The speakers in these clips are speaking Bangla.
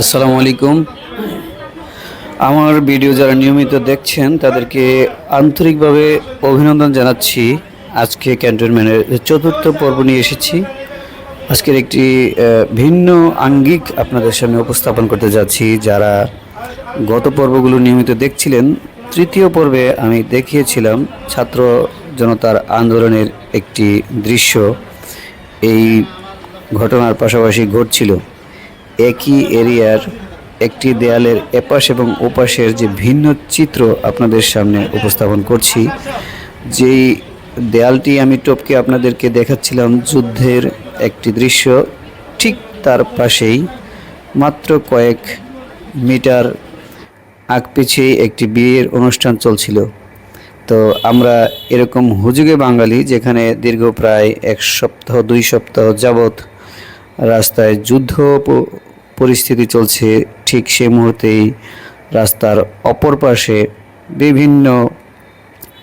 আসসালামু আলাইকুম। আমার ভিডিও যারা নিয়মিত দেখছেন, তাদেরকে আন্তরিকভাবে অভিনন্দন জানাচ্ছি। আজকে ক্যান্টনমেন্টের চতুর্থ পর্ব নিয়ে এসেছি। আজকের একটি ভিন্ন আঙ্গিক আপনাদের সামনে উপস্থাপন করতে যাচ্ছি। যারা গত পর্বগুলো নিয়মিত দেখছিলেন, তৃতীয় পর্বে আমি দেখিয়েছিলাম ছাত্র জনতার আন্দোলনের একটি দৃশ্য। এই ঘটনার পাশাপাশি ঘটছিল একই এরিয়ার একটি দেয়ালের এপাশ এবং ওপাশের যে ভিন্ন চিত্র আপনাদের সামনে উপস্থাপন করছি, যেই দেয়ালটি আমি টপকে আপনাদেরকে দেখাচ্ছিলাম যুদ্ধের একটি দৃশ্য, ঠিক তার পাশেই মাত্র কয়েক মিটার আগ পিছিয়েই একটি বিয়ের অনুষ্ঠান চলছিল। তো আমরা এরকম হুজুগে বাঙালি, যেখানে দীর্ঘ প্রায় এক সপ্তাহ, দুই সপ্তাহ যাবৎ রাস্তায় যুদ্ধ পরিস্থিতি চলছে, ঠিক সেই মুহূর্তেই রাস্তার অপর পাশে বিভিন্ন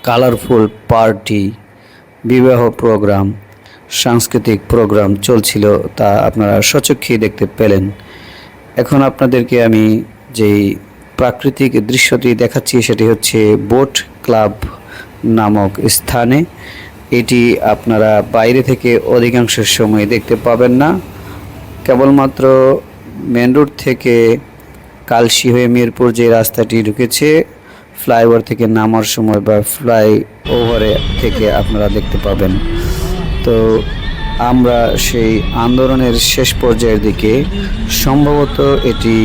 কালারফুল পার্টি, বিবাহ প্রোগ্রাম, সাংস্কৃতিক প্রোগ্রাম চলছিল তা আপনারা সচক্ষেই দেখতে পেলেন। এখন আপনাদেরকে আমি যেই প্রাকৃতিক দৃশ্যটি দেখাচ্ছি সেটি হচ্ছে বোট ক্লাব নামক স্থানে। এটি আপনারা বাইরে থেকে অধিকাংশ সময় দেখতে পাবেন না। কেবলমাত্র মেন রোড থেকে কালশি হয়ে মিরপুর যে রাস্তাটি ঢুকেছে, ফ্লাইওভার থেকে নামার সময় বা ফ্লাই ওভারে থেকে আপনারা দেখতে পাবেন। তো আমরা সেই আন্দোলনের শেষ পর্যায়ের দিকে, সম্ভবত এটি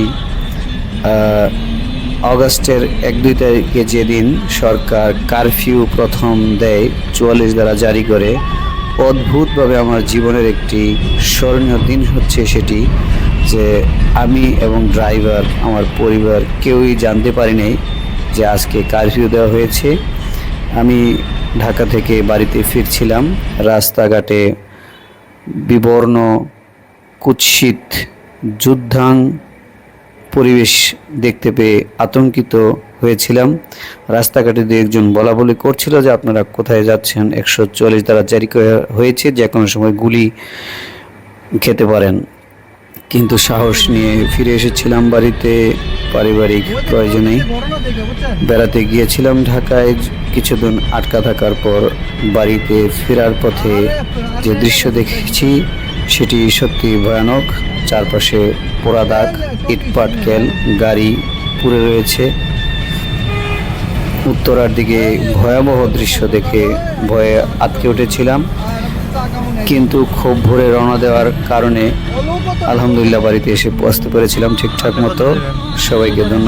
অগাস্টের এক দুই তারিখে যেদিন সরকার কারফিউ প্রথম দেয় চুয়াল্লিশ দ্বারা জারি করে, অদ্ভুতভাবে আমার জীবনের একটি স্মরণীয় দিন হচ্ছে সেটি। যে আমি এবং ড্রাইভার আমার পরিবার কেউই জানতে পারি পারিনি যে আজকে কারফিউ দেওয়া হয়েছে। আমি ঢাকা থেকে বাড়িতে ফিরছিলাম। রাস্তাঘাটে বিবর্ণ, কুৎসিত, যুদ্ধাং পরিবেশ দেখতে পেয়ে আতঙ্কিত হয়েছিলাম। রাস্তাঘাটে দিয়ে একজন বলা বলি করছিল যে আপনারা কোথায় যাচ্ছেন, একশো চল্লিশ দ্বারা জারি হয়েছে, যে কোনো সময় গুলি খেতে পারেন। কিন্তু সাহস নিয়ে ফিরে এসেছিলাম বাড়িতে। পারিবারিক প্রয়োজনে বেড়াতে গিয়েছিলাম ঢাকায়। কিছুদিন আটকা থাকার পর বাড়িতে ফেরার পথে যে দৃশ্য দেখেছি, সেটি সত্যি ভয়ানক। চারপাশে পোড়া দাগ ইটপাটকেল গাড়ি পুড়ে রয়েছে। উত্তরার দিকে ভয়াবহ দৃশ্য দেখে ভয়ে আটকে উঠেছিলাম। কিন্তু খুব ভোরে রওনা দেওয়ার কারণে আলহামদুলিল্লাহ বাড়িতে এসে পৌঁছতে পেরেছিলাম ঠিকঠাক মতো। সবাইকে ধন্যবাদ।